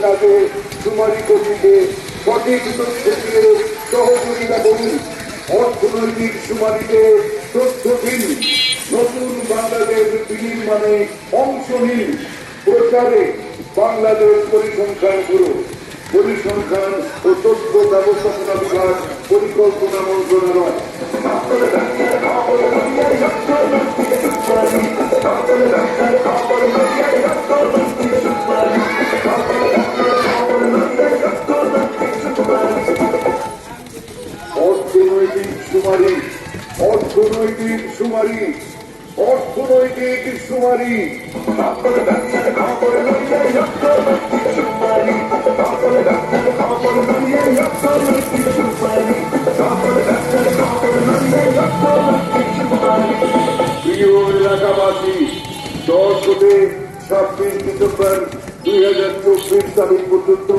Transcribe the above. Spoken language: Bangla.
কাজে সঠিক সহযোগিতা অর্থনৈতিক সুমারিতে তথ্য নতুন বাংলাদেশ বিনির্মাণে অংশ নিন। প্রচারে বাংলাদেশ পরিসংখ্যান পরিসংখ্যান ও তথ্য ব্যবস্থাপনা বিভাগ পরিকল্পনা মন্ত্রণালয় সুমারি, অর্থনৈতিক সুমারি অর্থনৈতিক সুমারি। প্রিয় এলাকাবাসী, দশ হতে ছাব্বিশ ডিসেম্বর দুই হাজার চব্বিশ তারিখ পর্যন্ত